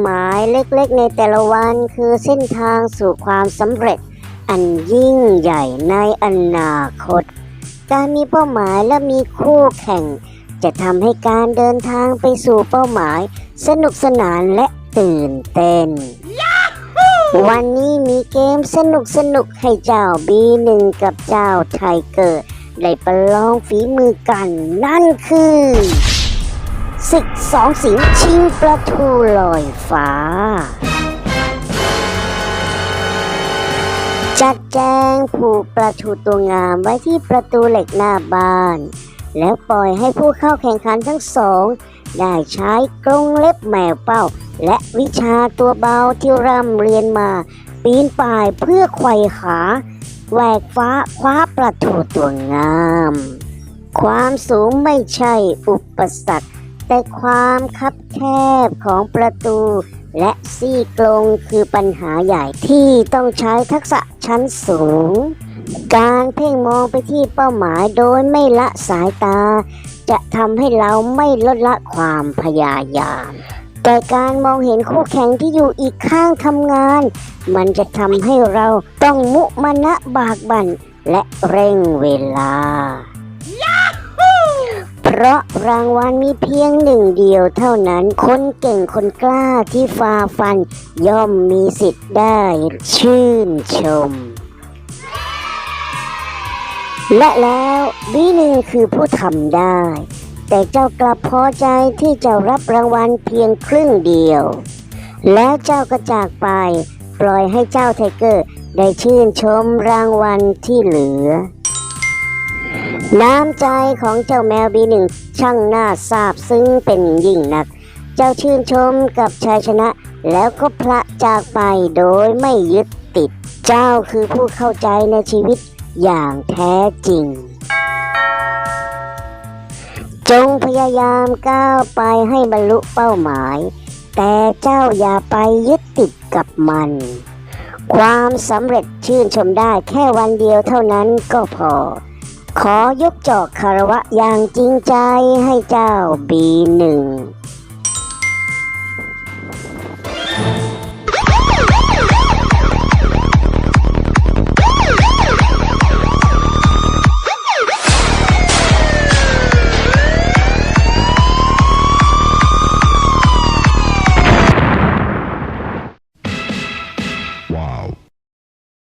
หมายเล็กๆ ในแต่ละวันคือเส้นทางสู่ความสำเร็จ อันยิ่งใหญ่ในอนาคต การมีเป้าหมายและมีคู่แข่ง จะทำให้การเดินทางไปสู่เป้าหมาย สนุกสนานและตื่นเต้น วันนี้มีเกมสนุกสนุกๆให้เจ้าบีหนึ่งกับเจ้าไทเกอร์ได้ประลองฝีมือกันนั่นคือ ศึกสองสิงชิงประทูลอยฟ้า จัดแจงผูกประทูตัวงามไว้ที่ประตูเหล็กหน้าบ้าน แล้วปล่อยให้ผู้เข้าแข่งขันทั้งสอง ได้ใช้กรงเล็บแมวเป้า และวิชาตัวเบาที่ร่ำเรียนมา ปีนป่ายเพื่อไขว่ขาแหวกฟ้าคว้าประตูตัวงาม ความสูงไม่ใช่อุปสรรค แต่ความคับแคบของประตู และซี่กรงคือปัญหาใหญ่ที่ต้องใช้ทักษะชั้นสูง การเพ่งมองไปที่เป้าหมายโดยไม่ละสายตา จะทำให้เราไม่ลดละความพยายาม แต่การมองเห็นคู่แข่งที่อยู่อีกข้างทำงาน มันจะทำให้เราต้องมุมานะบากบั่นและเร่งเวลา เพราะรางวัลมีเพียงหนึ่งเดียวเท่านั้น คนเก่งคนกล้าที่ฝ่าฟัน ย่อมมีสิทธิ์ได้ ชื่นชม และแล้วบีหนึ่งคือผู้ทำได้ แต่เจ้ากลับพอใจที่จะรับรางวัลเพียงครึ่งเดียว แล้วเจ้าก็จากไป ปล่อยให้เจ้าไทเกอร์ได้ชื่นชมรางวัลที่เหลือ น้ำใจของเจ้าแมวบีหนึ่งช่างน่าซาบซึ้งเป็นยิ่งนัก เจ้าชื่นชมกับชัยชนะ แล้วก็พละจากไปโดยไม่ยึดติด เจ้าคือผู้เข้าใจในชีวิตอย่างแท้จริง จงพยายามก้าวไปให้บรรลุเป้าหมาย แต่เจ้าอย่าไปยึดติดกับมัน ความสำเร็จชื่นชมได้แค่วันเดียวเท่านั้นก็พอ ขอยกจอกคารวะอย่างจริงใจให้เจ้าบีหนึ่ง